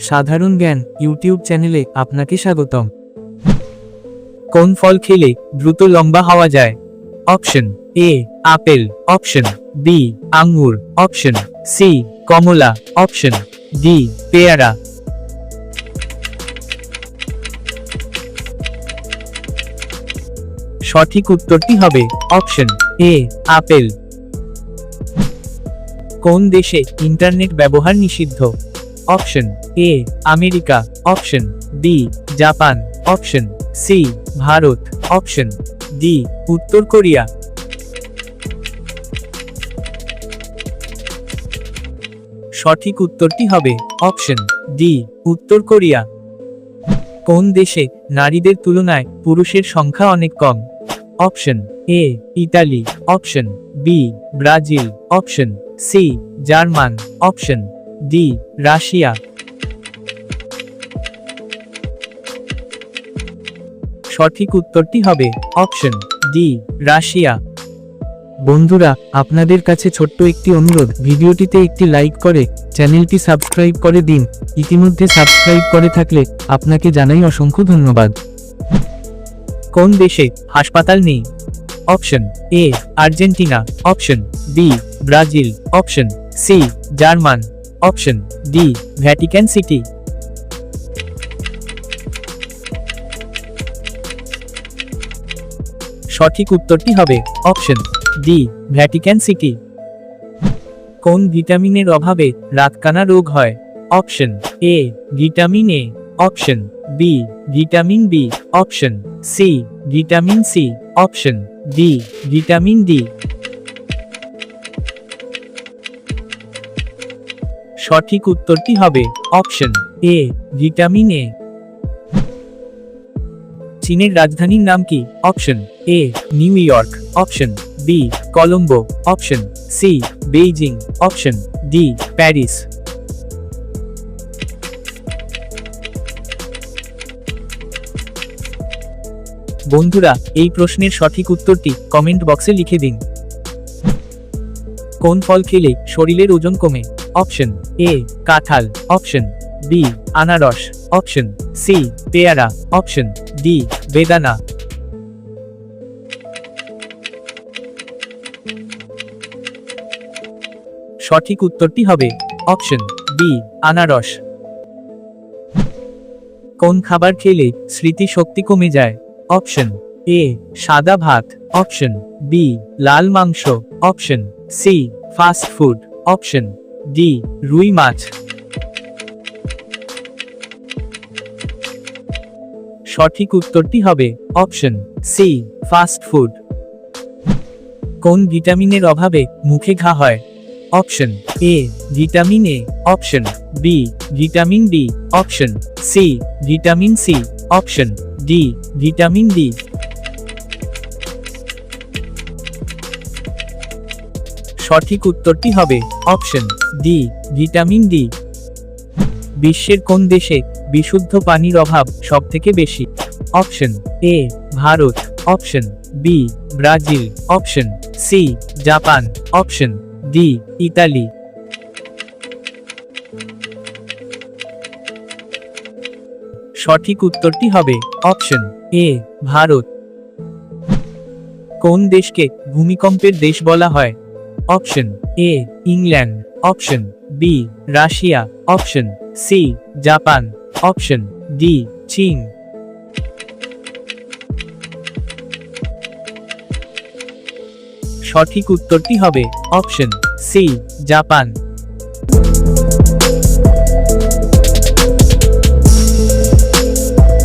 সাধারণ জ্ঞান ইউটিউব চ্যানেলে আপনাকে স্বাগতম। কোন ফল খেলে দ্রুত লম্বা হওয়া যায়? Option A, apple. Option B, আঙ্গুর। অপশন সি, কমলা। অপশন ডি, পেয়ারা। সঠিক উত্তরটি হবে অপশন এ, আপেল। কোন দেশে ইন্টারনেট ব্যবহার নিষিদ্ধ? Option A, America, option B, Japan, option C, Bharat, option D, উত্তর কোরিয়া। সঠিক উত্তরটি হবে অপশন ডি, উত্তর কোরিয়া। কোন দেশে নারীদের তুলনায় পুরুষের সংখ্যা অনেক কম? Option A, Italy. Option B, Brazil. Option C, German. Option D Russia. সঠিক উত্তরটি হবে অপশন ডি, রাশিয়া। বন্ধুরা, আপনাদের কাছে ছোট্ট একটি অনুরোধ। ভিডিওটিতে একটি লাইক করে, চ্যানেলটি সাবস্ক্রাইব করে দিন। ইতিমধ্যে সাবস্ক্রাইব করে থাকলে আপনাকে জানাই অসংখ্য ধন্যবাদ। কোন দেশে হাসপাতাল নেই? Option A, Argentina. Option B, Brazil. Option C, German. Option D Vatican City সঠিক উত্তরটি হবে অপশন ডি ভ্যাটিকান সিটি কোন ভিটামিনের অভাবে রাতকানা রোগ হয়? Option A vitamin A option B vitamin B option C vitamin C option D vitamin D সঠিক উত্তরটি হবে? Option A, vitamin A. চীনের রাজধানীর নাম কি? Option A, New York. Option B, Colombo. Option C, Beijing. Option D, Paris. বন্ধুরা, এই প্রশ্নের সঠিক উত্তরটি কমেন্ট বক্সে লিখে দিন। কোন ফল খেলে শরীরের ওজন কমে? অপশন এ, কাঁঠাল, অপশন বি, আনারস, অপশন সি, পেয়ারা, অপশন ডি, বেদানা। সঠিক উত্তরটি হবে অপশন বি, আনারস। কোন খাবার খেলে স্মৃতিশক্তি কমে যায়? অপশন এ, সাদা ভাত। অপশন বি, লাল মাংস। Option C, fast food. Option D রুই মাছ। সঠিক উত্তরটি হবে অপশন সি, ফাস্ট ফুড। কোন ভিটামিনের অভাবে মুখে ঘা হয়? Option A, vitamin A. Option B, vitamin D. Option C, vitamin C. Option D, vitamin D. সঠিক উত্তরটি হবে অপশন ডি ভিটামিন ডি বিশ্বের কোন দেশে বিশুদ্ধ পানির অভাব সবথেকে বেশি? Option A Bharat. Option B Brazil. Option C Japan. Option D Italy. সঠিক উত্তরটি হবে অপশন এ ভারত। কোন দেশকে ভূমিকম্পের দেশ বলা হয়? Option A, England, option B, Russia, option C, Japan, option D, চীন। সঠিক উত্তরটি হবে অপশন সি, জাপান।